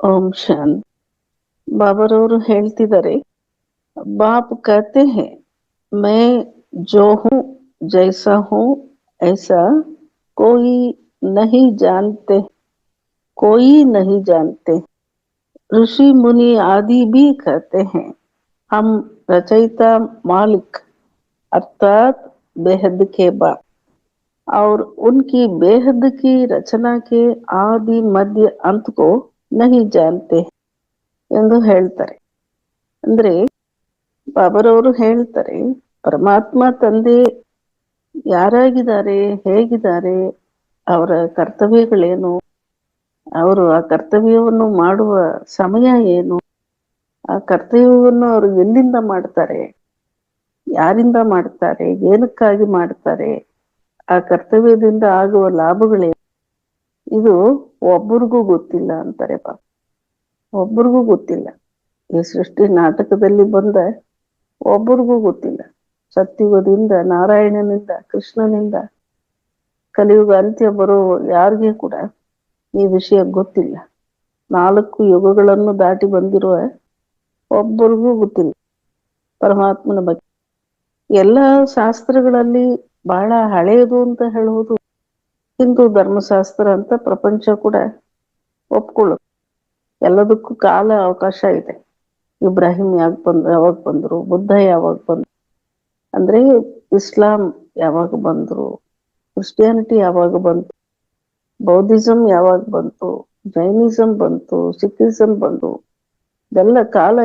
ಓಂ ಶಾಂತ್ ಬಾಬರವರು ಹೇಳ್ತಿದ್ದಾರೆ ಬಾಪ್ कहते हैं मैं जो हूँ जैसा हूँ ऐसा कोई नहीं जानते कोई नहीं जानते ऋषि मुनि आदि भी कहते हैं हम रचयिता मालिक अर्थात बेहद के बाद और उनकी बेहद की रचना के आदि मध्य अंत को ನಹಿ ಜಾನ್ತೆ ಎಂದು ಹೇಳ್ತಾರೆ. ಅಂದ್ರೆ ಬಾಬರವರು ಹೇಳ್ತಾರೆ, ಪರಮಾತ್ಮ ತಂದೆ ಯಾರಾಗಿದ್ದಾರೆ, ಹೇಗಿದ್ದಾರೆ, ಅವರ ಕರ್ತವ್ಯಗಳೇನು, ಅವರು ಆ ಕರ್ತವ್ಯವನ್ನು ಮಾಡುವ ಸಮಯ ಏನು, ಆ ಕರ್ತವ್ಯವನ್ನು ಅವರು ಎಲ್ಲಿಂದ ಮಾಡ್ತಾರೆ, ಯಾರಿಂದ ಮಾಡ್ತಾರೆ, ಏನಕ್ಕಾಗಿ ಮಾಡ್ತಾರೆ, ಆ ಕರ್ತವ್ಯದಿಂದ ಆಗುವ ಲಾಭಗಳೇನು. ಇದು ಒಬ್ಬರಿಗೂ ಗೊತ್ತಿಲ್ಲ ಅಂತಾರೆ ಪಾಪ. ಒಬ್ಬರಿಗೂ ಗೊತ್ತಿಲ್ಲ. ಈ ಸೃಷ್ಟಿ ನಾಟಕದಲ್ಲಿ ಬಂದ ಒಬ್ಬರಿಗೂ ಗೊತ್ತಿಲ್ಲ. ಸತ್ಯುಗದಿಂದ, ನಾರಾಯಣನಿಂದ, ಕೃಷ್ಣನಿಂದ, ಕಲಿಯುಗ ಅಂತ್ಯ ಬರೋ ಯಾರಿಗೆ ಕೂಡ ಈ ವಿಷಯ ಗೊತ್ತಿಲ್ಲ. ನಾಲ್ಕು ಯುಗಗಳನ್ನು ದಾಟಿ ಬಂದಿರುವ ಒಬ್ಬರಿಗೂ ಗೊತ್ತಿಲ್ಲ. ಪರಮಾತ್ಮನ ಬಗ್ಗೆ. ಎಲ್ಲ ಶಾಸ್ತ್ರಗಳಲ್ಲಿ ಬಹಳ ಹಳೆಯದು ಅಂತ ಹೇಳುವುದು ಹಿಂದೂ ಧರ್ಮಶಾಸ್ತ್ರ ಅಂತ ಪ್ರಪಂಚ ಕೂಡ ಒಪ್ಕೊಳ್ಳೋದು ಎಲ್ಲದಕ್ಕೂ ಕಾಲ ಅವಕಾಶ ಇದೆ. ಇಬ್ರಾಹಿಂ ಯಾವಾಗ ಬಂದ್ರು ಯಾವಾಗ ಬಂದ್ರು, ಬುದ್ಧ ಯಾವಾಗ ಬಂದ್ರು. ಅಂದ್ರೆ ಇಸ್ಲಾಂ ಯಾವಾಗ ಬಂದ್ರು ಕ್ರಿಸ್ಟಿಯಾನಿಟಿ ಯಾವಾಗ ಬಂತು, ಬೌದ್ಧಿಸಂ ಯಾವಾಗ ಬಂತು, ಜೈನಿಸಂ ಬಂತು ಸಿಖಿಸಂ ಬಂತು, ಇದೆಲ್ಲ ಕಾಲ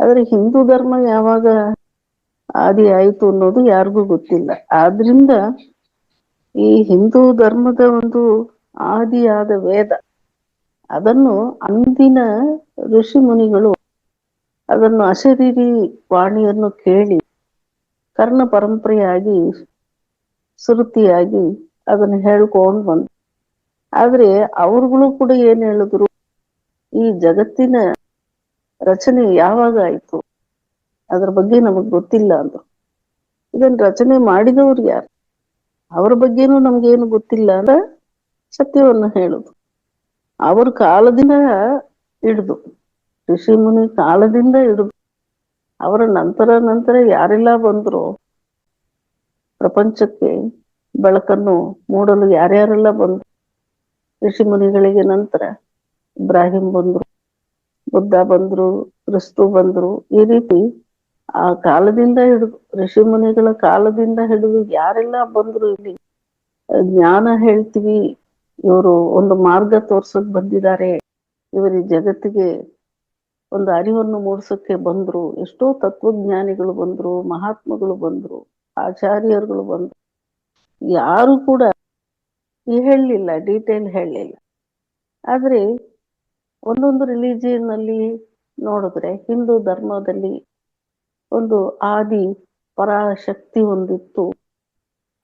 ಆದ್ರೆ ಹಿಂದೂ ಧರ್ಮ ಯಾವಾಗ ಆದಿ ಆಯ್ತು ಅನ್ನೋದು ಯಾರಿಗೂ ಗೊತ್ತಿಲ್ಲ. ಆದ್ರಿಂದ ಈ ಹಿಂದೂ ಧರ್ಮದ ಒಂದು ಆದಿಯಾದ ವೇದ, ಅದನ್ನು ಅಂದಿನ ಋಷಿ ಮುನಿಗಳು ಅದನ್ನು ಅಶರೀರಿ ವಾಣಿಯನ್ನು ಕೇಳಿ ಕರ್ಣ ಪರಂಪರೆಯಾಗಿ ಶ್ರುತಿಯಾಗಿ ಅದನ್ನು ಹೇಳ್ಕೊಂಡು ಬಂದ್ರು. ಆದ್ರೆ ಅವ್ರುಗಳು ಕೂಡ ಏನ್ ಹೇಳಿದ್ರು? ಈ ಜಗತ್ತಿನ ರಚನೆ ಯಾವಾಗ ಆಯ್ತು? ಅದ್ರ ಬಗ್ಗೆ ನಮಗ್ ಗೊತ್ತಿಲ್ಲ ಅಂದ್ರು. ಇದನ್ನ ರಚನೆ ಮಾಡಿದವ್ರು ಯಾರು? ಅವ್ರ ಬಗ್ಗೆನೂ ನಮ್ಗೇನು ಗೊತ್ತಿಲ್ಲ ಅಂತ ಸತ್ಯವನ್ನ ಹೇಳುದು. ಅವ್ರ ಕಾಲದಿಂದ ಹಿಡಿದು, ಋಷಿ ಮುನಿ ಕಾಲದಿಂದ ಹಿಡಿದು, ಅವರ ನಂತರ ನಂತರ ಯಾರೆಲ್ಲ ಬಂದ್ರು, ಪ್ರಪಂಚಕ್ಕೆ ಬೆಳಕನ್ನು ಮೂಡಲು ಯಾರ್ಯಾರೆಲ್ಲ ಬಂದ್ರು, ಋಷಿ ಮುನಿಗಳಿಗೆ ನಂತರ ಇಬ್ರಾಹಿಂ ಬಂದ್ರು, ಬುದ್ಧ ಬಂದ್ರು, ಕ್ರಿಸ್ತು ಬಂದ್ರು, ಈ ರೀತಿ ಆ ಕಾಲದಿಂದ ಹಿಡಿದು ಋಷಿ ಮುನಿಗಳ ಕಾಲದಿಂದ ಹಿಡಿದು ಯಾರೆಲ್ಲ ಬಂದ್ರು ಇಲ್ಲಿ? ಜ್ಞಾನ ಹೇಳ್ತೀವಿ. ಇವರು ಒಂದು ಮಾರ್ಗ ತೋರ್ಸಕ್ ಬಂದಿದ್ದಾರೆ. ಇವರು ಜಗತ್ತಿಗೆ ಒಂದು ಅರಿವನ್ನು ಮೂಡಿಸಕ್ಕೆ ಬಂದ್ರು. ಎಷ್ಟೋ ತತ್ವಜ್ಞಾನಿಗಳು ಬಂದ್ರು, ಮಹಾತ್ಮಗಳು ಬಂದ್ರು, ಆಚಾರ್ಯರುಗಳು ಬಂದ್ರು. ಯಾರು ಕೂಡ ಹೇಳಲಿಲ್ಲ, ಡೀಟೇಲ್ ಹೇಳಲಿಲ್ಲ. ಆದ್ರೆ ಒಂದೊಂದು ರಿಲಿಜಿಯನ್ ಅಲ್ಲಿ ನೋಡಿದ್ರೆ ಹಿಂದೂ ಧರ್ಮದಲ್ಲಿ ಒಂದು ಆದಿ ಪರಾಶಕ್ತಿ ಹೊಂದಿತ್ತು.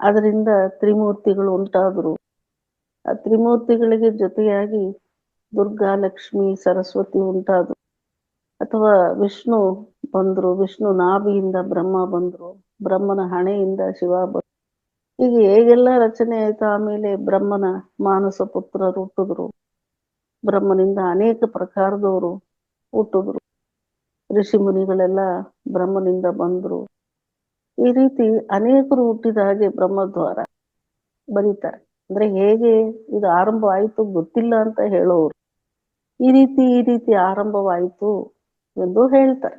ಅದರಿಂದ ತ್ರಿಮೂರ್ತಿಗಳು ಉಂಟಾದ್ರು. ಆ ತ್ರಿಮೂರ್ತಿಗಳಿಗೆ ಜೊತೆಯಾಗಿ ದುರ್ಗಾ, ಲಕ್ಷ್ಮಿ, ಸರಸ್ವತಿ ಉಂಟಾದ್ರು. ಅಥವಾ ವಿಷ್ಣು ಬಂದ್ರು, ವಿಷ್ಣು ನಾಭಿಯಿಂದ ಬ್ರಹ್ಮ ಬಂದ್ರು, ಬ್ರಹ್ಮನ ಹಣೆಯಿಂದ ಶಿವ ಬಂದ್ರು. ಹೀಗೆ ಹೇಗೆಲ್ಲ ರಚನೆ ಆಯ್ತು, ಆಮೇಲೆ ಬ್ರಹ್ಮನ ಮಾನಸ ಪುತ್ರರು ಹುಟ್ಟಿದ್ರು. ಬ್ರಹ್ಮನಿಂದ ಅನೇಕ ಪ್ರಕಾರದವರು ಹುಟ್ಟಿದ್ರು. ಋಷಿ ಮುನಿಗಳೆಲ್ಲ ಬ್ರಹ್ಮನಿಂದ ಬಂದ್ರು. ಈ ರೀತಿ ಅನೇಕರು ಹುಟ್ಟಿದ ಹಾಗೆ ಬ್ರಹ್ಮದ್ವಾರ ಬರೀತಾರೆ. ಅಂದ್ರೆ ಹೇಗೆ ಇದು ಆರಂಭ ಆಯ್ತು ಗೊತ್ತಿಲ್ಲ ಅಂತ ಹೇಳೋರು. ಈ ರೀತಿ ಈ ರೀತಿ ಆರಂಭವಾಯಿತು ಎಂದು ಹೇಳ್ತಾರೆ.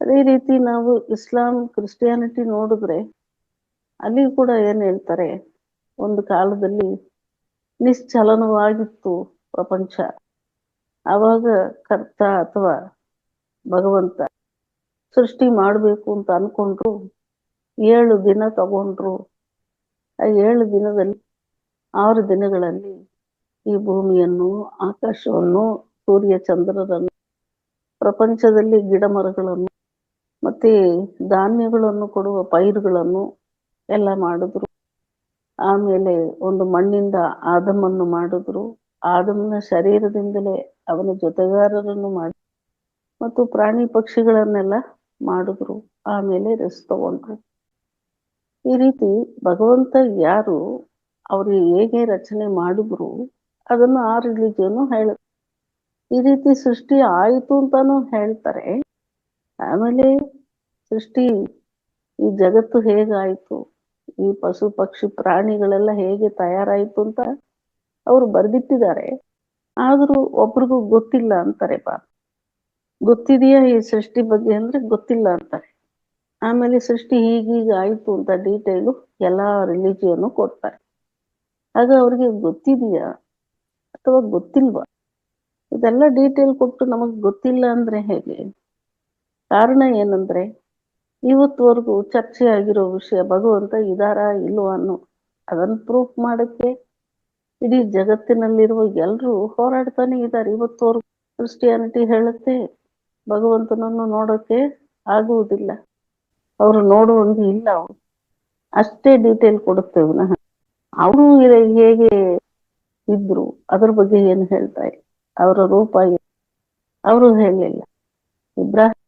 ಅದೇ ರೀತಿ ನಾವು ಇಸ್ಲಾಂ, ಕ್ರಿಶ್ಚಿಯಾನಿಟಿ ನೋಡಿದ್ರೆ ಅಲ್ಲಿ ಕೂಡ ಏನ್ ಹೇಳ್ತಾರೆ, ಒಂದು ಕಾಲದಲ್ಲಿ ನಿಶ್ಚಲನವಾಗಿತ್ತು ಪ್ರಪಂಚ. ಆವಾಗ ಕರ್ತ ಅಥವಾ ಭಗವಂತ ಸೃಷ್ಟಿ ಮಾಡಬೇಕು ಅಂತ ಅನ್ಕೊಂಡ್ರು, ಏಳು ದಿನ ತಗೊಂಡ್ರು. ಆ ಏಳು ದಿನದಲ್ಲಿ, ಆರು ದಿನಗಳಲ್ಲಿ ಈ ಭೂಮಿಯನ್ನು, ಆಕಾಶವನ್ನು, ಸೂರ್ಯ ಚಂದ್ರರನ್ನು, ಪ್ರಪಂಚದಲ್ಲಿ ಗಿಡ ಮರಗಳನ್ನು, ಮತ್ತೆ ಧಾನ್ಯಗಳನ್ನು ಕೊಡುವ ಪೈರುಗಳನ್ನು ಎಲ್ಲ ಮಾಡಿದ್ರು. ಆಮೇಲೆ ಒಂದು ಮಣ್ಣಿಂದ ಆದಮನ್ನು ಮಾಡಿದ್ರು. ಆದಮನ ಶರೀರದಿಂದಲೇ ಅವನ ಜೊತೆಗಾರರನ್ನು ಮಾಡಿ ಮತ್ತು ಪ್ರಾಣಿ ಪಕ್ಷಿಗಳನ್ನೆಲ್ಲ ಮಾಡಿದ್ರು. ಆಮೇಲೆ ರೆಸ್ಟ್ ತಗೊಂಡ್ರು. ಈ ರೀತಿ ಭಗವಂತ ಯಾರು ಅವರು ಹೇಗೆ ರಚನೆ ಮಾಡಿದ್ರು, ಅದನ್ನು ಆ ರಿಲಿಜಿಯನ್ನು ಹೇಳ ಈ ರೀತಿ ಸೃಷ್ಟಿ ಆಯಿತು ಅಂತಾನು ಹೇಳ್ತಾರೆ. ಆಮೇಲೆ ಸೃಷ್ಟಿ ಈ ಜಗತ್ತು ಹೇಗಾಯ್ತು, ಈ ಪಶು ಪಕ್ಷಿ ಪ್ರಾಣಿಗಳೆಲ್ಲ ಹೇಗೆ ತಯಾರಾಯ್ತು ಅಂತ ಅವರು ಬರ್ದಿಟ್ಟಿದ್ದಾರೆ. ಆದ್ರೂ ಒಬ್ರಿಗೂ ಗೊತ್ತಿಲ್ಲ ಅಂತಾರೆ ಬಾ ಗೊತ್ತಿದೆಯಾ ಈ ಸೃಷ್ಟಿ ಬಗ್ಗೆ ಅಂದ್ರೆ ಗೊತ್ತಿಲ್ಲ ಅಂತಾರೆ. ಆಮೇಲೆ ಸೃಷ್ಟಿ ಹೀಗೀಗ ಆಯ್ತು ಅಂತ ಡೀಟೇಲು ಎಲ್ಲಾ ರಿಲಿಜಿಯನ್ನು ಕೊಡ್ತಾರೆ. ಆಗ ಅವ್ರಿಗೆ ಗೊತ್ತಿದೆಯಾ ಅಥವಾ ಗೊತ್ತಿಲ್ವಾ? ಇದೆಲ್ಲ ಡೀಟೇಲ್ ಕೊಟ್ಟು ನಮಗ್ ಗೊತ್ತಿಲ್ಲ ಅಂದ್ರೆ ಹೇಗೆ? ಕಾರಣ ಏನಂದ್ರೆ ಇವತ್ತುವರೆಗೂ ಚರ್ಚೆ ಆಗಿರೋ ವಿಷಯ ಭಗವಂತ ಇದಾರ ಇಲ್ವಾ ಅನ್ನೋ ಅದನ್ನ ಪ್ರೂಫ್ ಮಾಡಕ್ಕೆ ಇಡೀ ಜಗತ್ತಿನಲ್ಲಿರುವ ಎಲ್ರೂ ಹೋರಾಡ್ತಾನೆ ಇದ್ದಾರೆ. ಇವತ್ತುವರೆಗೂ ಕ್ರಿಸ್ಟಿಯಾನಿಟಿ ಹೇಳುತ್ತೆ. ಭಗವಂತನನ್ನು ನೋಡೋಕೆ ಆಗುವುದಿಲ್ಲ. ಅವರು ನೋಡುವಂಗೆ ಇಲ್ಲ ಅವರು ಅಷ್ಟೇ ಡೀಟೇಲ್ ಕೊಡುತ್ತೇವೆ ನಾ ಅವರು ಹೇಗೆ ಇದ್ರು, ಅದ್ರ ಬಗ್ಗೆ ಏನು ಹೇಳ್ತಾ ಇಲ್ಲ. ಅವರ ರೂಪ ಅವರು ಹೇಳಲಿಲ್ಲ ಇಬ್ರಾಹಿಂ,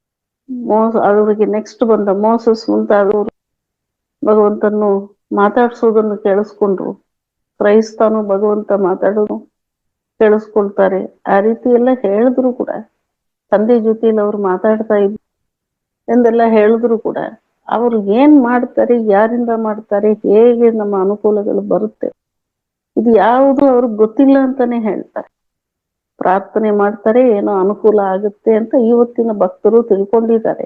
ಮೋಸ, ಅವರಿಗೆ ನೆಕ್ಸ್ಟ್ ಬಂದ ಮೋಸಸ್ ಮುಂತಾದವರು ಭಗವಂತನು ಮಾತಾಡ್ಸೋದನ್ನು ಕೇಳಿಸ್ಕೊಂಡ್ರು. ಕ್ರೈಸ್ತಾನು ಭಗವಂತ ಮಾತಾಡೋದು ಕೇಳಿಸ್ಕೊಳ್ತಾರೆ. ಆ ರೀತಿ ಎಲ್ಲ ಹೇಳಿದ್ರು ಕೂಡ. ತಂದೆ ಜೊತೆಯಲ್ಲಿ ಅವ್ರು ಮಾತಾಡ್ತಾ ಇದ್ರು ಎಂದೆಲ್ಲ ಹೇಳಿದ್ರು ಕೂಡ ಅವ್ರು ಏನ್ ಮಾಡ್ತಾರೆ, ಯಾರಿಂದ ಮಾಡ್ತಾರೆ, ಹೇಗೆ ನಮ್ಮ ಅನುಕೂಲಗಳು ಬರುತ್ತೆ, ಇದು ಯಾವುದು ಅವ್ರಿಗೆ ಗೊತ್ತಿಲ್ಲ ಅಂತಾನೆ ಹೇಳ್ತಾರೆ. ಪ್ರಾರ್ಥನೆ ಮಾಡ್ತಾರೆ, ಏನೋ ಅನುಕೂಲ ಆಗುತ್ತೆ ಅಂತ ಇವತ್ತಿನ ಭಕ್ತರು ತಿಳ್ಕೊಂಡಿದ್ದಾರೆ.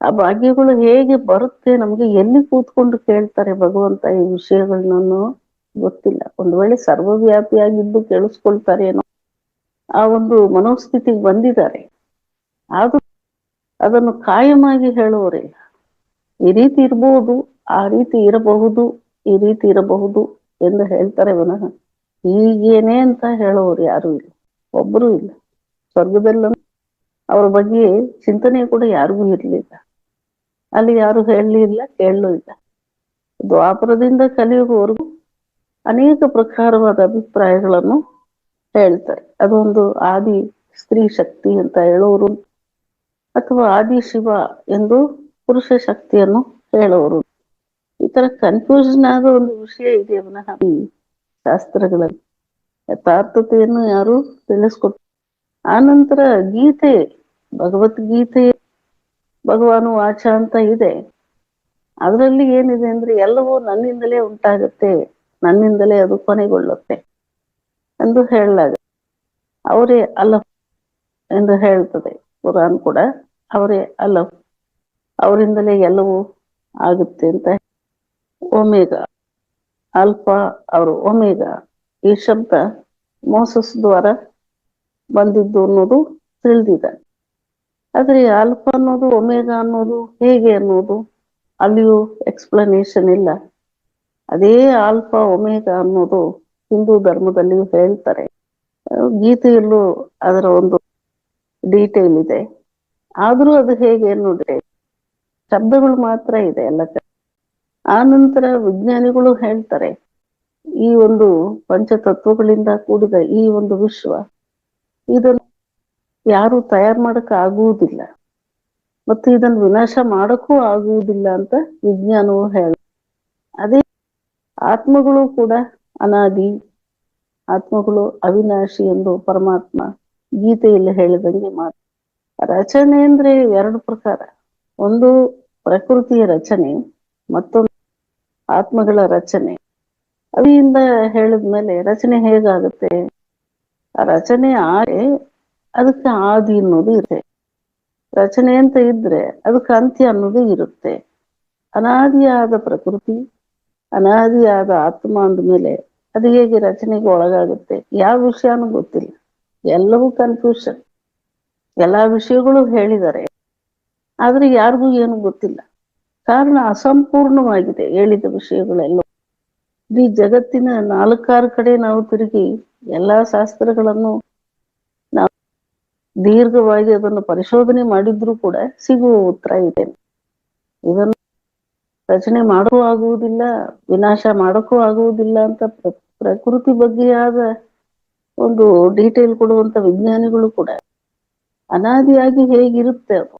ಆ ಭಾಗ್ಯಗಳು ಹೇಗೆ ಬರುತ್ತೆ ನಮ್ಗೆ ಎಲ್ಲಿ ಕೂತ್ಕೊಂಡು ಕೇಳ್ತಾರೆ ಭಗವಂತ ಈ ವಿಷಯಗಳನ್ನೂ ಗೊತ್ತಿಲ್ಲ. ಒಂದ್ ವೇಳೆ ಸರ್ವವ್ಯಾಪಿಯಾಗಿದ್ದು ಕೇಳಿಸ್ಕೊಳ್ತಾರೆ ಏನೋ ಆ ಒಂದು ಮನೋಸ್ಥಿತಿಗೆ ಬಂದಿದ್ದಾರೆ. ಆದ್ರೂ ಅದನ್ನು ಕಾಯಮಾಗಿ ಹೇಳುವರಿಲ್ಲ ಈ ರೀತಿ ಇರಬಹುದು ಆ ರೀತಿ ಇರಬಹುದು, ಈ ರೀತಿ ಇರಬಹುದು ಎಂದು ಹೇಳ್ತಾರೆ ವಿನಃ ಹೀಗೇನೆ ಅಂತ ಹೇಳುವರು ಯಾರು ಇಲ್ಲ, ಒಬ್ಬರು ಇಲ್ಲ. ಸ್ವರ್ಗದಲ್ಲ ಅವ್ರ ಬಗ್ಗೆ ಚಿಂತನೆ ಕೂಡ ಯಾರಿಗೂ ಇರಲಿಲ್ಲ. ಅಲ್ಲಿ ಯಾರು ಹೇಳಲಿಲ್ಲ, ಕೇಳಲೂ ಇಲ್ಲ. ದ್ವಾಪರದಿಂದ ಕಲಿಯುವವರೆಗೂ ಅನೇಕ ಪ್ರಕಾರವಾದ ಅಭಿಪ್ರಾಯಗಳನ್ನು ಹೇಳ್ತಾರೆ. ಅದೊಂದು ಆದಿ ಸ್ತ್ರೀ ಶಕ್ತಿ ಅಂತ ಹೇಳೋರು ಅಥವಾ ಆದಿ ಶಿವ ಎಂದು ಪುರುಷ ಶಕ್ತಿಯನ್ನು ಹೇಳೋರು. ಈ ತರ ಕನ್ಫ್ಯೂಷನ್ ಆದ ಒಂದು ವಿಷಯ ಇದೆ ವಿನಃ? ಈ ಶಾಸ್ತ್ರಗಳಲ್ಲಿ ಯಥಾರ್ಥತೆಯನ್ನು ಯಾರು ತಿಳಿಸ್ಕೊಟ್ ಆನಂತರ ಗೀತೆ, ಭಗವದ್ಗೀತೆ, ಭಗವಾನು ವಾಚ ಅಂತ ಇದೆ. ಅದರಲ್ಲಿ ಏನಿದೆ ಅಂದ್ರೆ ಎಲ್ಲವೂ ನನ್ನಿಂದಲೇ ಉಂಟಾಗುತ್ತೆ, ನನ್ನಿಂದಲೇ ಅದು ಕೊನೆಗೊಳ್ಳುತ್ತೆ ಎಂದು ಹೇಳಲಾಗ ಅವರೇ ಅಲಫ್ ಎಂದು ಹೇಳ್ತದೆ ಕುರಾನ್ ಕೂಡ ಅವರೇ ಅಲಫ್ ಅವರಿಂದಲೇ ಎಲ್ಲವೂ ಆಗುತ್ತೆ ಅಂತ ಒಮೇಗ. ಅಲ್ಫಾ ಅವರು ಒಮೇಗ. ಈ ಶಬ್ದ ಮೋಸಸ್ ದ್ವಾರ ಬಂದಿದ್ದು ಅನ್ನೋದು ತಿಳಿದಿದೆ. ಆದ್ರೆ ಆಲ್ಫಾ ಅನ್ನೋದು ಒಮೇಗ ಅನ್ನೋದು ಹೇಗೆ ಅನ್ನೋದು ಅಲ್ಲಿಯೂ ಎಕ್ಸ್ಪ್ಲನೇಷನ್ ಇಲ್ಲ. ಅದೇ ಆಲ್ಫಾ ಒಮೇಗ ಅನ್ನೋದು ಹಿಂದೂ ಧರ್ಮದಲ್ಲಿಯೂ ಹೇಳ್ತಾರೆ. ಗೀತೆಯಲ್ಲೂ ಅದರ ಒಂದು ಡೀಟೇಲ್ ಇದೆ. ಆದರೂ ಅದು ಹೇಗೆ ನೋಡ್ರಿ, ಶಬ್ದಗಳು ಮಾತ್ರ ಇದೆ ಎಲ್ಲ ಆ ನಂತರ ವಿಜ್ಞಾನಿಗಳು ಹೇಳ್ತಾರೆ, ಈ ಒಂದು ಪಂಚತತ್ವಗಳಿಂದ ಕೂಡಿದ ಈ ಒಂದು ವಿಶ್ವ, ಇದನ್ನು ಯಾರು ತಯಾರು ಮಾಡಕ್ ಆಗುವುದಿಲ್ಲ. ಮತ್ತು ಇದನ್ನು ವಿನಾಶ ಮಾಡಕ್ಕೂ ಆಗುವುದಿಲ್ಲ ಅಂತ ವಿಜ್ಞಾನವು ಹೇಳ, ಅದೇ ಆತ್ಮಗಳು ಕೂಡ ಅನಾದಿ ಆತ್ಮಗಳು ಅವಿನಾಶಿ ಎಂದು ಪರಮಾತ್ಮ ಗೀತೆಯಲ್ಲಿ ಹೇಳಿದಂಗೆ ಮಾತು. ರಚನೆ ಅಂದ್ರೆ ಎರಡು ಪ್ರಕಾರ. ಒಂದು ಪ್ರಕೃತಿಯ ರಚನೆ, ಮತ್ತೊಂದು ಆತ್ಮಗಳ ರಚನೆ. ಅವಿಯಿಂದ ಹೇಳಿದ್ಮೇಲೆ ರಚನೆ ಹೇಗಾಗುತ್ತೆ? ರಚನೆ ಆರೆ ಅದಕ್ಕೆ ಆದಿ ಅನ್ನೋದು ಇದೆ ರಚನೆ ಅಂತ ಇದ್ರೆ ಅದಕ್ಕೆ ಅಂತ್ಯ ಅನ್ನೋದು ಇರುತ್ತೆ. ಅನಾದಿಯಾದ ಪ್ರಕೃತಿ, ಅನಾದಿಯಾದ ಆತ್ಮ ಅಂದ್ಮೇಲೆ ಅದು ಹೇಗೆ ರಚನೆಗೆ ಒಳಗಾಗುತ್ತೆ? ಯಾವ ವಿಷಯನೂ ಗೊತ್ತಿಲ್ಲ. ಎಲ್ಲವೂ ಕನ್ಫ್ಯೂಷನ್ ಎಲ್ಲಾ ವಿಷಯಗಳು ಹೇಳಿದ್ದಾರೆ. ಆದ್ರೆ ಯಾರಿಗೂ ಏನು ಗೊತ್ತಿಲ್ಲ. ಕಾರಣ ಅಸಂಪೂರ್ಣವಾಗಿದೆ ಹೇಳಿದ ವಿಷಯಗಳೆಲ್ಲ ಈ ಜಗತ್ತಿನ ನಾಲ್ಕಾರು ಕಡೆ ನಾವು ತಿರುಗಿ ಎಲ್ಲಾ ಶಾಸ್ತ್ರಗಳನ್ನು ನಾವು ದೀರ್ಘವಾಗಿ ಅದನ್ನು ಪರಿಶೋಧನೆ ಮಾಡಿದ್ರು ಕೂಡ ಸಿಗುವ ಉತ್ತರ ಇದೆ. ಇದನ್ನು ರಚನೆ ಮಾಡಕ್ಕೂ ಆಗುವುದಿಲ್ಲ, ವಿನಾಶ ಮಾಡಕ್ಕೂ ಆಗುವುದಿಲ್ಲ ಅಂತ ಪ್ರ- ಬಗ್ಗೆ ಆದ ಒಂದು ಡೀಟೇಲ್ ಕೊಡುವಂತ ವಿಜ್ಞಾನಿಗಳು ಕೂಡ ಅನಾದಿಯಾಗಿ ಹೇಗಿರುತ್ತೆ ಅದು?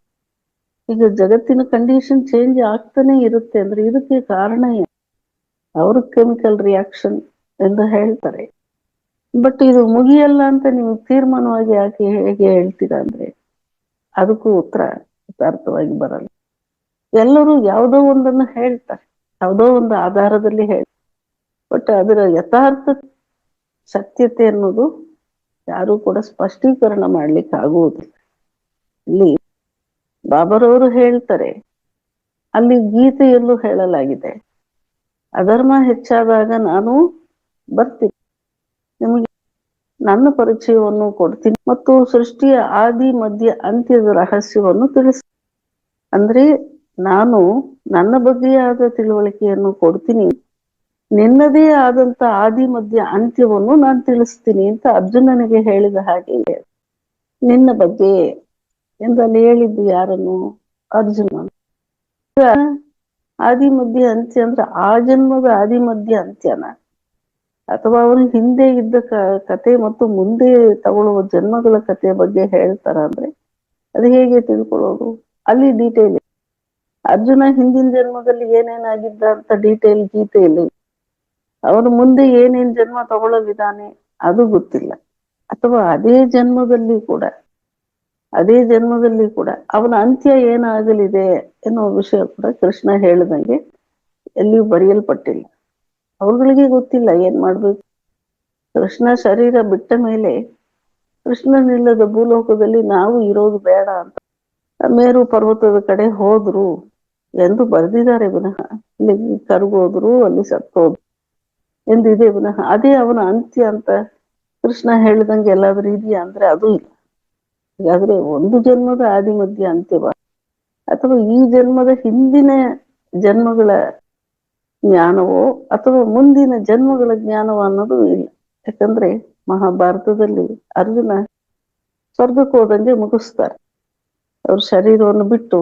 ಈಗ ಜಗತ್ತಿನ ಕಂಡೀಷನ್ ಚೇಂಜ್ ಆಗ್ತಾನೆ ಇರುತ್ತೆ ಅಂದ್ರೆ ಇದಕ್ಕೆ ಕಾರಣ ಏನು? ಅವರು ಕೆಮಿಕಲ್ ರಿಯಾಕ್ಷನ್ ಎಂದು ಹೇಳ್ತಾರೆ. ಬಟ್ ಇದು ಮುಗಿಯಲ್ಲ ಅಂತ ನೀವು ತೀರ್ಮಾನವಾಗಿ ಯಾಕೆ ಹೇಗೆ ಹೇಳ್ತೀರಾ ಅಂದ್ರೆ ಅದಕ್ಕೂ ಉತ್ತರ ಯಥಾರ್ಥವಾಗಿ ಬರಲ್ಲ. ಎಲ್ಲರೂ ಯಾವುದೋ ಒಂದನ್ನು ಹೇಳ್ತಾರೆ. ಯಾವುದೋ ಒಂದು ಆಧಾರದಲ್ಲಿ ಹೇಳ್ತಾರೆ. ಬಟ್ ಅದರ ಯಥಾರ್ಥ ಸತ್ಯತೆ ಅನ್ನೋದು ಯಾರು ಕೂಡ ಸ್ಪಷ್ಟೀಕರಣ ಮಾಡ್ಲಿಕ್ಕೆ ಆಗುವುದಿಲ್ಲ. ಇಲ್ಲಿ ಬಾಬರವರು ಹೇಳ್ತಾರೆ, ಅಲ್ಲಿ ಗೀತೆಯಲ್ಲೂ ಹೇಳಲಾಗಿದೆ, ಅಧರ್ಮ ಹೆಚ್ಚಾದಾಗ ನಾನು ಬರ್ತೀನಿ, ನಿಮಗೆ ನನ್ನ ಪರಿಚಯವನ್ನು ಕೊಡ್ತೀನಿ ಮತ್ತು ಸೃಷ್ಟಿಯ ಆದಿ, ಮಧ್ಯ, ಅಂತ್ಯದ ರಹಸ್ಯವನ್ನು ತಿಳಿಸ್. ಅಂದ್ರೆ ನಾನು ನನ್ನ ಬಗ್ಗೆಯಾದ ತಿಳುವಳಿಕೆಯನ್ನು ಕೊಡ್ತೀನಿ. ನಿನ್ನದೇ ಆದಂತ ಆದಿ ಮಧ್ಯ ಅಂತ್ಯವನ್ನು ನಾನು ತಿಳಿಸ್ತೀನಿ ಅಂತ ಅರ್ಜುನನಿಗೆ ಹೇಳಿದ ಹಾಗೆ ನಿನ್ನ ಬಗ್ಗೆ ಎಂದಲ್ಲಿ ಹೇಳಿದ್ದು ಯಾರನ್ನು? ಅರ್ಜುನ. ಆದಿ ಮಧ್ಯ ಅಂತ್ಯ ಅಂದ್ರೆ ಆ ಜನ್ಮದ ಆದಿ ಮಧ್ಯ ಅಂತ್ಯನ. ಅಥವಾ ಅವನು ಹಿಂದೆ ಇದ್ದ ಕತೆ ಮತ್ತು ಮುಂದೆ ತಗೊಳ್ಳುವ ಜನ್ಮಗಳ ಕಥೆಯ ಬಗ್ಗೆ ಹೇಳ್ತಾರ ಅಂದ್ರೆ ಅದು ಹೇಗೆ ತಿಳ್ಕೊಳ್ಳೋದು? ಅಲ್ಲಿ ಡೀಟೇಲ್ ಅರ್ಜುನ ಹಿಂದಿನ ಜನ್ಮದಲ್ಲಿ ಏನೇನಾಗಿದ್ದ ಅಂತ ಡೀಟೇಲ್ ಗೀತೆಯಲ್ಲಿ ಅವನು ಮುಂದೆ ಏನೇನ್ ಜನ್ಮ ತಗೊಳ್ಳೋದಿದ್ದಾನೆ ಅದು ಗೊತ್ತಿಲ್ಲ. ಅಥವಾ ಅದೇ ಜನ್ಮದಲ್ಲಿ ಕೂಡ, ಅದೇ ಜನ್ಮದಲ್ಲಿ ಕೂಡ ಅವನ ಅಂತ್ಯ ಏನಾಗಲಿದೆ ಎನ್ನುವ ವಿಷಯ ಕೂಡ ಕೃಷ್ಣ ಹೇಳಿದಂಗೆ ಎಲ್ಲಿಯೂ ಬರೆಯಲ್ಪಟ್ಟಿಲ್ಲ. ಅವ್ರಗಳಿಗೆ ಗೊತ್ತಿಲ್ಲ ಏನ್ ಮಾಡ್ಬೇಕು. ಕೃಷ್ಣ ಶರೀರ ಬಿಟ್ಟ ಮೇಲೆ ಕೃಷ್ಣನಿಲ್ಲದ ಭೂಲೋಕದಲ್ಲಿ ನಾವು ಇರೋದು ಬೇಡ ಅಂತ ಮೇರು ಪರ್ವತದ ಕಡೆ ಹೋದ್ರು ಎಂದು ಬರೆದಿದ್ದಾರೆ ವಿನಃ. ಇಲ್ಲಿ ಕರ್ಗೋದ್ರು, ಅಲ್ಲಿ ಸತ್ತೋದ್ರು. ಎಂದಿದೆ ವಿನಃ ಅದೇ ಅವನ ಅಂತ್ಯ ಅಂತ ಕೃಷ್ಣ ಹೇಳಿದಂಗೆ ಎಲ್ಲಾದ್ರೂ ಇದೆಯಾ ಅಂದ್ರೆ ಅದು ಇಲ್ಲ. ಹಾಗಾದ್ರೆ ಒಂದು ಜನ್ಮದ ಆದಿ ಮಧ್ಯ ಅಂತ್ಯವ? ಅಥವಾ ಈ ಜನ್ಮದ ಹಿಂದಿನ ಜನ್ಮಗಳ ಜ್ಞಾನವೋ ಅಥವಾ ಮುಂದಿನ ಜನ್ಮಗಳ ಜ್ಞಾನವೋ ಅನ್ನೋದು ಇಲ್ಲ. ಯಾಕಂದ್ರೆ ಮಹಾಭಾರತದಲ್ಲಿ ಅರ್ಜುನ ಸ್ವರ್ಗಕ್ಕೆ ಹೋದಂಗೆ ಮುಗಿಸ್ತಾರೆ. ಅವ್ರ ಶರೀರವನ್ನು ಬಿಟ್ಟು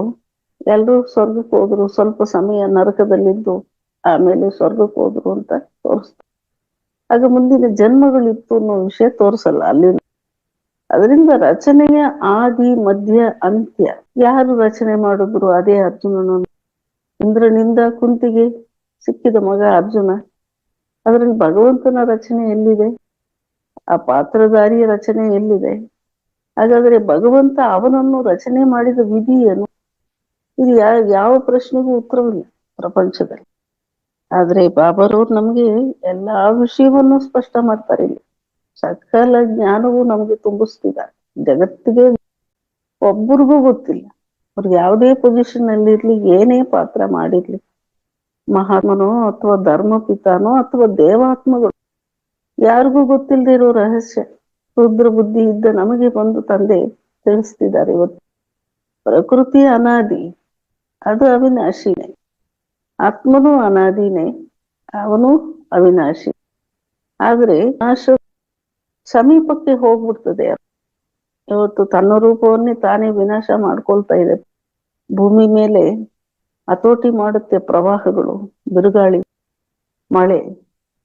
ಎಲ್ಲರೂ ಸ್ವರ್ಗಕ್ಕೆ ಹೋದ್ರು. ಸ್ವಲ್ಪ ಸಮಯ ನರಕದಲ್ಲಿದ್ದು ಆಮೇಲೆ ಸ್ವರ್ಗಕ್ಕೆ ಹೋದ್ರು ಅಂತ ತೋರಿಸ್ತಾರೆ. ಆಗ ಮುಂದಿನ ಜನ್ಮಗಳಿತ್ತು ಅನ್ನೋ ವಿಷಯ ತೋರಿಸಲ್ಲ ಅಲ್ಲಿ. ಅದರಿಂದ ರಚನೆಯ ಆದಿ, ಮಧ್ಯ, ಅಂತ್ಯ ಯಾರು ರಚನೆ ಮಾಡಿದ್ರು ಅದೇ ಅರ್ಜುನನ. ಇಂದ್ರನಿಂದ ಕುಂತಿಗೆ ಸಿಕ್ಕಿದ ಮಗ ಅರ್ಜುನ. ಅದರಲ್ಲಿ ಭಗವಂತನ ರಚನೆ ಎಲ್ಲಿದೆ? ಆ ಪಾತ್ರಧಾರಿಯ ರಚನೆ ಎಲ್ಲಿದೆ? ಹಾಗಾದ್ರೆ ಭಗವಂತ ಅವನನ್ನು ರಚನೆ ಮಾಡಿದ ವಿಧಿ ಏನು? ಇದು ಯಾವ ಯಾವ ಪ್ರಶ್ನೆಗೂ ಉತ್ತರವಿಲ್ಲ ಪ್ರಪಂಚದಲ್ಲಿ. ಆದ್ರೆ ಬಾಬರವ್ರು ನಮ್ಗೆ ಎಲ್ಲಾ ವಿಷಯವನ್ನು ಸ್ಪಷ್ಟ ಮಾಡ್ತಾರೆ ಇಲ್ಲಿ. ಸಕಲ ಜ್ಞಾನವು ನಮ್ಗೆ ತುಂಬಿಸ್ತಿದ್ದಾರೆ. ಜಗತ್ತಿಗೆ ಒಬ್ಬರಿಗೂ ಗೊತ್ತಿಲ್ಲ. ಅವ್ರಿಗೆ ಯಾವುದೇ ಪೊಸಿಷನ್ ಅಲ್ಲಿ ಇರ್ಲಿ, ಏನೇ ಪಾತ್ರ ಮಾಡಿರ್ಲಿ. ಮಹಾತ್ಮನೋ ಅಥವಾ ಧರ್ಮಪಿತಾನೋ ಅಥವಾ ದೇವಾತ್ಮಗಳು, ಯಾರಿಗೂ ಗೊತ್ತಿಲ್ಲದೆ ಇರೋ ರಹಸ್ಯ, ರುದ್ರ ಬುದ್ಧಿ ಇದ್ದ ನಮಗೆ ಬಂದು ತಂದೆ ತಿಳಿಸ್ತಿದ್ದಾರೆ ಇವತ್ತು. ಪ್ರಕೃತಿ ಅನಾದಿ, ಅದು ಅವಿನಾಶಿನೇ ಆತ್ಮನೂ ಅನಾದಿನೇ, ಅವನು ಅವಿನಾಶಿ. ಆದ್ರೆ ನಾಶ ಸಮೀಪಕ್ಕೆ ಹೋಗ್ಬಿಡ್ತದೆ ಇವತ್ತು ತನ್ನ ರೂಪವನ್ನೇ ತಾನೇ ವಿನಾಶ ಮಾಡ್ಕೊಳ್ತಾ ಇದೆ. ಭೂಮಿ ಮೇಲೆ ಹತೋಟಿ ಮಾಡುತ್ತೆ ಪ್ರವಾಹಗಳು, ಬಿರುಗಾಳಿ, ಮಳೆ.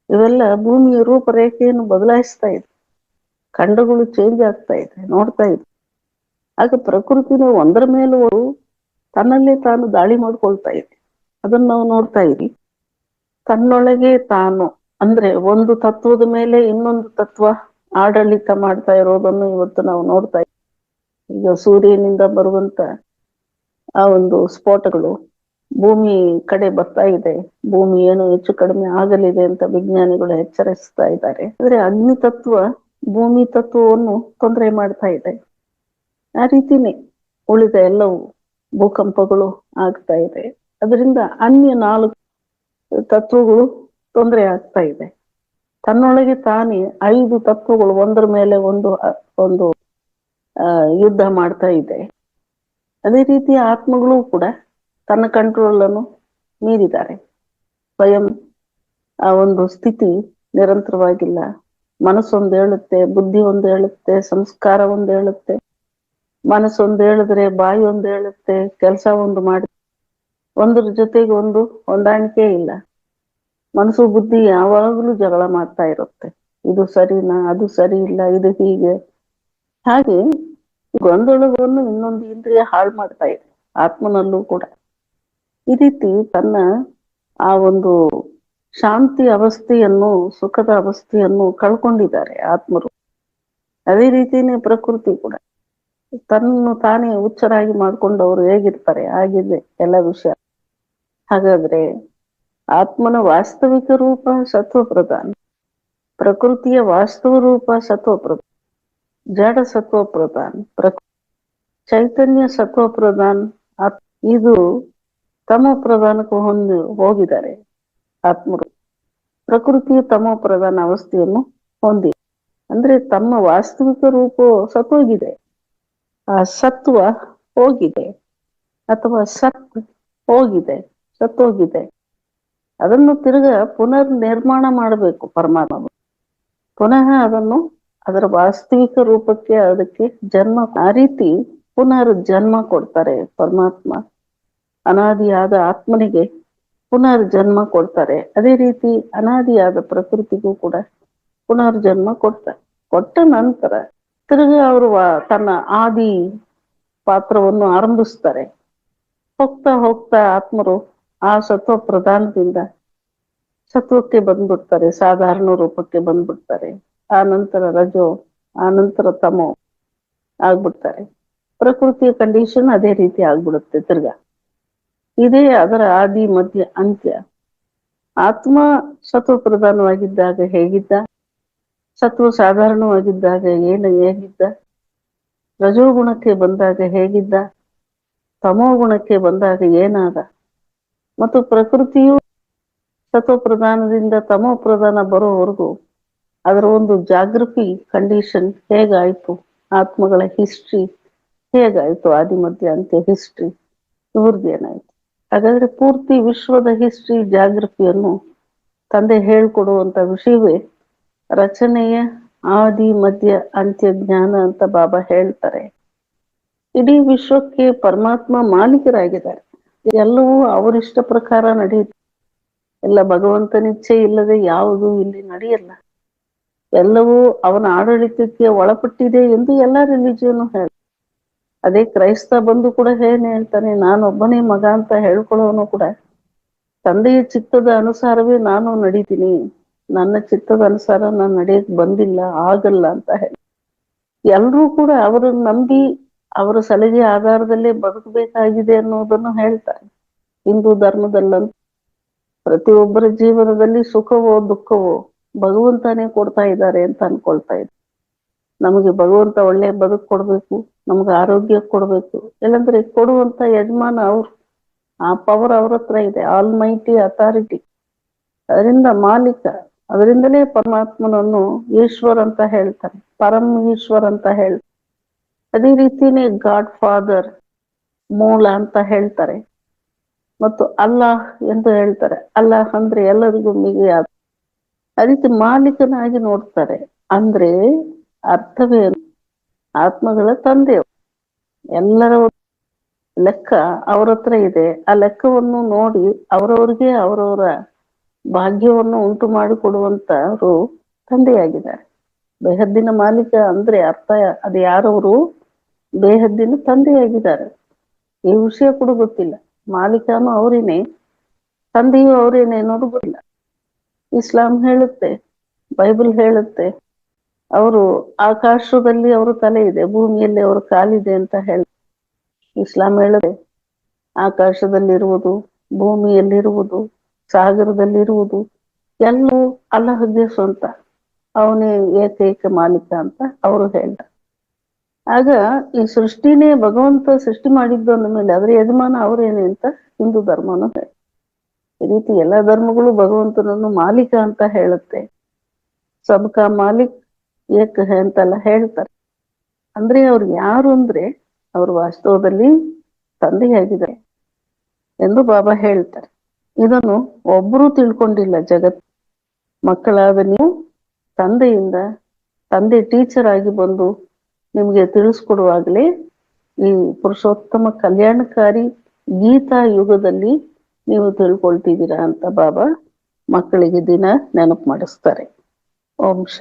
ಇವೆಲ್ಲ ಭೂಮಿಯ ರೂಪರೇಖೆಯನ್ನು ಬದಲಾಯಿಸ್ತಾ ಇದೆ. ಖಂಡಗಳು ಚೇಂಜ್ ಆಗ್ತಾ ಇದೆ, ನೋಡ್ತಾ ಇದೆ. ಆಗ ಪ್ರಕೃತಿನ ಒಂದರ ಮೇಲೂ ತನ್ನಲ್ಲೇ ತಾನು ದಾಳಿ ಮಾಡ್ಕೊಳ್ತಾ ಇದೆ. ಅದನ್ನ ನಾವು ನೋಡ್ತಾ ಇದ್ವಿ. ತನ್ನೊಳಗೆ ತಾನು, ಅಂದ್ರೆ ಒಂದು ತತ್ವದ ಮೇಲೆ ಇನ್ನೊಂದು ತತ್ವ ಆಡಳಿತ ಮಾಡ್ತಾ ಇರೋದನ್ನು ಇವತ್ತು ನಾವು ನೋಡ್ತಾ ಇದ್ವಿ. ಈಗ ಸೂರ್ಯನಿಂದ ಬರುವಂತ ಆ ಒಂದು ಸ್ಫೋಟಗಳು ಭೂಮಿ ಕಡೆ ಬರ್ತಾ ಇದೆ. ಭೂಮಿ ಏನು ಹೆಚ್ಚು ಕಡಿಮೆ ಆಗಲಿದೆ ಅಂತ ವಿಜ್ಞಾನಿಗಳು ಎಚ್ಚರಿಸ್ತಾ ಇದ್ದಾರೆ. ಅಂದ್ರೆ ಅಗ್ನಿ ತತ್ವ, ಭೂಮಿ ತತ್ವವನ್ನು ತೊಂದರೆ ಮಾಡ್ತಾ ಇದೆ. ಆ ರೀತಿನೇ ಉಳಿದ ಎಲ್ಲವೂ ಭೂಕಂಪಗಳು ಆಗ್ತಾ ಇದೆ. ಅದರಿಂದ ಅನ್ಯ ನಾಲ್ಕು ತತ್ವಗಳು ತೊಂದರೆ ಆಗ್ತಾ ಇದೆ. ತನ್ನೊಳಗೆ ತಾನೇ ಐದು ತತ್ವಗಳು ಒಂದರ ಮೇಲೆ ಒಂದು ಒಂದು ಯುದ್ಧ ಮಾಡ್ತಾ ಇದೆ. ಅದೇ ರೀತಿ ಆತ್ಮಗಳು ಕೂಡ ತನ್ನ ಕಂಟ್ರೋಲ್ ಅನ್ನು ಮೀರಿದ್ದಾರೆ. ಸ್ವಯಂ ಆ ಒಂದು ಸ್ಥಿತಿ ನಿರಂತರವಾಗಿಲ್ಲ. ಮನಸ್ಸೊಂದು ಹೇಳುತ್ತೆ, ಬುದ್ಧಿ ಒಂದು ಹೇಳುತ್ತೆ, ಸಂಸ್ಕಾರ ಒಂದು ಹೇಳುತ್ತೆ. ಮನಸ್ಸೊಂದು ಹೇಳಿದ್ರೆ ಬಾಯಿ ಒಂದು ಹೇಳುತ್ತೆ, ಕೆಲಸ ಒಂದು ಮಾಡಿ ಒಂದ್ರ ಜೊತೆಗೆ ಒಂದು ಹೊಂದಾಣಿಕೆ ಇಲ್ಲ. ಮನಸ್ಸು ಬುದ್ಧಿ ಯಾವಾಗಲೂ ಜಗಳ ಮಾಡ್ತಾ ಇರುತ್ತೆ. ಇದು ಸರಿನಾ, ಅದು ಸರಿ ಇಲ್ಲ, ಇದು ಹೀಗೆ. ಹಾಗೆ ಗೊಂದಲವನ್ನು ಇನ್ನೊಂದು ಇಂದ್ರಿಯ ಹಾಳು ಮಾಡ್ತಾ ಇದೆ, ಆತ್ಮನಲ್ಲೂ ಕೂಡ. ಈ ರೀತಿ ತನ್ನ ಆ ಒಂದು ಶಾಂತಿ ಅವಸ್ಥೆಯನ್ನು, ಸುಖದ ಅವಸ್ಥೆಯನ್ನು ಕಳ್ಕೊಂಡಿದ್ದಾರೆ ಆತ್ಮರು. ಅದೇ ರೀತಿನೇ ಪ್ರಕೃತಿ ಕೂಡ. ತನ್ನ ತಾನೇ ಹುಚ್ಚರಾಗಿ ಮಾಡ್ಕೊಂಡವರು ಹೇಗಿರ್ತಾರೆ ಆಗಿದೆ ಎಲ್ಲ ವಿಷಯ. ಹಾಗಾದ್ರೆ ಆತ್ಮನ ವಾಸ್ತವಿಕ ರೂಪ ಸತ್ವ ಪ್ರಧಾನ ಪ್ರಕೃತಿಯ ವಾಸ್ತವ ರೂಪ ಸತ್ವ ಪ್ರಧಾನ ಜಡ ಸತ್ವ ಪ್ರಧಾನ ಚೈತನ್ಯ ಸತ್ವ ಪ್ರಧಾನ್ ಇದು ತಮ ಪ್ರಧಾನಕ್ಕೆ ಹೊಂದಿ ಹೋಗಿದ್ದಾರೆ ಆತ್ಮರು. ಪ್ರಕೃತಿಯ ತಮ ಪ್ರಧಾನ ಅವಸ್ಥೆಯನ್ನು ಹೊಂದಿ ಅಂದ್ರೆ ತಮ್ಮ ವಾಸ್ತವಿಕ ರೂಪ ಸತ್ತೋಗಿದೆ ಆ ಸತ್ವ ಹೋಗಿದೆ. ಅಥವಾ ಸತ್ ಹೋಗಿದೆ. ಸತ್ತೋಗಿದೆ. ಅದನ್ನು ತಿರುಗ ಪುನರ್ ನಿರ್ಮಾಣ ಮಾಡಬೇಕು ಪರಮಾತ್ಮ ಪುನಃ ಅದನ್ನು ಅದರ ವಾಸ್ತವಿಕ ರೂಪಕ್ಕೆ ಅದಕ್ಕೆ ಜನ್ಮ ಆ ರೀತಿ ಪುನರ್ ಜನ್ಮ ಕೊಡ್ತಾರೆ ಪರಮಾತ್ಮ. ಅನಾದಿಯಾದ ಆತ್ಮನಿಗೆ ಪುನರ್ ಜನ್ಮ ಕೊಡ್ತಾರೆ. ಅದೇ ರೀತಿ ಅನಾದಿಯಾದ ಪ್ರಕೃತಿಗೂ ಕೂಡ ಪುನರ್ಜನ್ಮ ಕೊಡ್ತಾರೆ ಕೊಟ್ಟ ನಂತರ ತಿರುಗ ಅವರು ತನ್ನ ಆದಿ ಪಾತ್ರವನ್ನು ಆರಂಭಿಸ್ತಾರೆ. ಹೋಗ್ತಾ ಹೋಗ್ತಾ ಆತ್ಮರು ಆ ಸತ್ವ ಪ್ರಧಾನದಿಂದ ಸತ್ವಕ್ಕೆ ಬಂದ್ಬಿಡ್ತಾರೆ, ಸಾಧಾರಣ ರೂಪಕ್ಕೆ ಬಂದ್ಬಿಡ್ತಾರೆ. ಆ ನಂತರ ರಜೋ, ಆ ನಂತರ ತಮೋ ಆಗ್ಬಿಡ್ತಾರೆ. ಪ್ರಕೃತಿಯ ಕಂಡೀಷನ್ ಅದೇ ರೀತಿ ಆಗ್ಬಿಡುತ್ತೆ ತಿರ್ಗಾ. ಇದೇ ಅದರ ಆದಿ, ಮಧ್ಯ, ಅಂತ್ಯ. ಆತ್ಮ ಸತ್ವ ಪ್ರಧಾನವಾಗಿದ್ದಾಗ ಹೇಗಿದ್ದ? ಸತ್ವ ಸಾಧಾರಣವಾಗಿದ್ದಾಗ ಏನು ಹೇಗಿದ್ದ? ರಜೋಗುಣಕ್ಕೆ ಬಂದಾಗ ಹೇಗಿದ್ದ? ತಮೋ ಗುಣಕ್ಕೆ ಬಂದಾಗ ಏನಾದ? ಮತ್ತು ಪ್ರಕೃತಿಯು ಸತ್ವ ಪ್ರಧಾನದಿಂದ ತಮೋ ಪ್ರಧಾನ ಬರೋವರೆಗೂ ಅದರ ಒಂದು ಜಾಗೃತಿ ಕಂಡೀಷನ್ ಹೇಗಾಯ್ತು? ಆತ್ಮಗಳ ಹಿಸ್ಟ್ರಿ ಹೇಗಾಯ್ತು? ಆದಿ ಮಧ್ಯ ಅಂತ್ಯ ಹಿಸ್ಟ್ರಿ ಇವ್ರದ್ದೇನಾಯ್ತು ಹಾಗಾದ್ರೆ ಪೂರ್ತಿ ವಿಶ್ವದ ಹಿಸ್ಟ್ರಿ ಜಾಗೃತಿಯನ್ನು ತಂದೆ ಹೇಳ್ಕೊಡುವಂತ ವಿಷಯವೇ ರಚನೆಯ ಆದಿ ಮಧ್ಯ ಅಂತ್ಯ ಜ್ಞಾನ ಅಂತ ಬಾಬಾ ಹೇಳ್ತಾರೆ. ಇಡೀ ವಿಶ್ವಕ್ಕೆ ಪರಮಾತ್ಮ ಮಾಲೀಕರಾಗಿದ್ದಾರೆ. ಎಲ್ಲವೂ ಅವರಿಷ್ಟ ಪ್ರಕಾರ ನಡೆಯುತ್ತೆ. ಎಲ್ಲ ಭಗವಂತನಿಚ್ಛೆ ಇಲ್ಲದೆ ಯಾವುದು ಇಲ್ಲಿ ನಡೆಯಲ್ಲ. ಎಲ್ಲವೂ ಅವನ ಆಡಳಿತಕ್ಕೆ ಒಳಪಟ್ಟಿದೆ ಎಂದು ಎಲ್ಲ ರಿಲಿಜಿಯನ್ ಹೇಳ ಅದೇ ಕ್ರೈಸ್ತ ಬಂದು ಕೂಡ ಏನ್ ಹೇಳ್ತಾನೆ, ನಾನೊಬ್ಬನೇ ಮಗ ಅಂತ ಹೇಳ್ಕೊಳ್ಳೋನು ಕೂಡ ತಂದೆಯ ಚಿತ್ತದ ಅನುಸಾರವೇ ನಾನು ನಡೀತೀನಿ. ನನ್ನ ಚಿತ್ತದ ಅನುಸಾರ ನಾನು ನಡೆಯಕ್ ಬಂದಿಲ್ಲ, ಆಗಲ್ಲ ಅಂತ ಹೇಳಿ. ಎಲ್ರೂ ಕೂಡ ಅವರನ್ನ ನಂಬಿ ಅವರ ಸಲಹೆ ಆಧಾರದಲ್ಲಿ ಬದುಕಬೇಕಾಗಿದೆ ಅನ್ನೋದನ್ನು ಹೇಳ್ತಾರೆ. ಹಿಂದೂ ಧರ್ಮದಲ್ಲಂತೂ ಪ್ರತಿಯೊಬ್ಬರ ಜೀವನದಲ್ಲಿ ಸುಖವೋ ದುಃಖವೋ ಭಗವಂತನೇ ಕೊಡ್ತಾ ಇದ್ದಾರೆ ಅಂತ ಅನ್ಕೊಳ್ತಾ ಇದ್ದಾರೆ ನಮಗೆ ಭಗವಂತ ಒಳ್ಳೆ ಬದುಕು ಕೊಡ್ಬೇಕು, ನಮ್ಗೆ ಆರೋಗ್ಯ ಕೊಡ್ಬೇಕು, ಇಲ್ಲಾಂದ್ರೆ ಕೊಡುವಂತ ಯಜಮಾನ ಅವ್ರು, ಆ ಪವರ್ ಅವ್ರ ಹತ್ರ ಇದೆ ಆಲ್ ಮೈಟಿ ಅಥಾರಿಟಿ ಅದರಿಂದ ಮಾಲೀಕ, ಅದರಿಂದಲೇ ಪರಮಾತ್ಮನನ್ನು ಈಶ್ವರ್ ಅಂತ ಹೇಳ್ತಾರೆ ಪರಮ ಈಶ್ವರ್ ಅಂತ ಹೇಳ್ತಾರೆ. ಅದೇ ರೀತಿನೇ ಗಾಡ್ ಫಾದರ್ ಮೂಲ ಅಂತ ಹೇಳ್ತಾರೆ. ಮತ್ತು ಅಲ್ಲಾಹ್ ಎಂದು ಹೇಳ್ತಾರೆ. ಅಲ್ಲಾಹ್ ಅಂದ್ರೆ ಎಲ್ಲರಿಗೂ ಮಿಗಿಯಾದ. ಆ ರೀತಿ ಮಾಲೀಕನಾಗಿ ನೋಡ್ತಾರೆ. ಅಂದ್ರೆ ಅರ್ಥವೇ ಆತ್ಮಗಳ ತಂದೆ ಎಲ್ಲರ ಲೆಕ್ಕ ಅವ್ರ ಹತ್ರ ಇದೆ. ಆ ಲೆಕ್ಕವನ್ನು ನೋಡಿ ಅವರವ್ರಿಗೆ ಅವರವರ ಭಾಗ್ಯವನ್ನು ಉಂಟು ಮಾಡಿಕೊಡುವಂತವರು ತಂದೆಯಾಗಿದ್ದಾರೆ. ಬೆಹದ್ದಿನ ಮಾಲೀಕ ಅಂದ್ರೆ ಅರ್ಥ, ಅದು ಯಾರವರು? ಬೇಹದ್ದಿನ ತಂದೆಯಾಗಿದ್ದಾರೆ. ಈ ವಿಷಯ ಕೂಡ ಗೊತ್ತಿಲ್ಲ. ಮಾಲೀಕನು ಅವರೇನೆ, ತಂದೆಯು ಅವರೇನೆ ಅನ್ನೋದು ಗೊತ್ತಿಲ್ಲ. ಇಸ್ಲಾಂ ಹೇಳುತ್ತೆ, ಬೈಬಲ್ ಹೇಳುತ್ತೆ. ಅವರು ಆಕಾಶದಲ್ಲಿ ಅವರ ತಲೆ ಇದೆ, ಭೂಮಿಯಲ್ಲಿ ಅವರ ಕಾಲಿದೆ ಅಂತ ಹೇಳ. ಇಸ್ಲಾಂ ಹೇಳುತ್ತೆ, ಆಕಾಶದಲ್ಲಿರುವುದು, ಭೂಮಿಯಲ್ಲಿರುವುದು, ಸಾಗರದಲ್ಲಿರುವುದು, ಎಲ್ಲವೂ ಅಲ್ಲಹದ್ದೇ ಸ್ವಂತ. ಅವನೇ ಏಕೈಕ ಮಾಲೀಕ ಅಂತ ಅವರು ಹೇಳ್ತಾರೆ. ಆಗ ಈ ಸೃಷ್ಟಿನೇ ಭಗವಂತ ಸೃಷ್ಟಿ ಮಾಡಿದ್ದು ಅಂದ ಮೇಲೆ ಅದ್ರ ಯಜಮಾನ ಅವರೇನೆ ಅಂತ ಹಿಂದೂ ಧರ್ಮನು ಹೇಳಿ ಈ ರೀತಿ ಎಲ್ಲಾ ಧರ್ಮಗಳು ಭಗವಂತನನ್ನು ಮಾಲೀಕ ಅಂತ ಹೇಳುತ್ತೆ. ಸಬ್ಕಾ ಮಾಲಿಕ್ ಏಕ್ ಅಂತೆಲ್ಲ ಹೇಳ್ತಾರೆ. ಅಂದ್ರೆ ಅವ್ರು ಯಾರು ಅಂದ್ರೆ ಅವ್ರು ವಾಸ್ತವದಲ್ಲಿ ತಂದೆಯಾಗಿದ್ದಾರೆ ಎಂದು ಬಾಬಾ ಹೇಳ್ತಾರೆ. ಇದನ್ನು ಒಬ್ಬರು ತಿಳ್ಕೊಂಡಿಲ್ಲ ಜಗತ್. ಮಕ್ಕಳಾದ ನೀವು ತಂದೆಯಿಂದ ತಂದೆ ಟೀಚರ್ ಆಗಿ ಬಂದು ನಿಮ್ಗೆ ತಿಳಿಸ್ಕೊಡುವಾಗಲೇ ಈ ಪುರುಷೋತ್ತಮ ಕಲ್ಯಾಣಕಾರಿ ಗೀತಾ ಯುಗದಲ್ಲಿ ನೀವು ತಿಳ್ಕೊಳ್ತಿದ್ದೀರಾ ಅಂತ ಬಾಬಾ ಮಕ್ಕಳಿಗೆ ದಿನ ನೆನಪು ಮಾಡಿಸ್ತಾರೆ. ಓಂ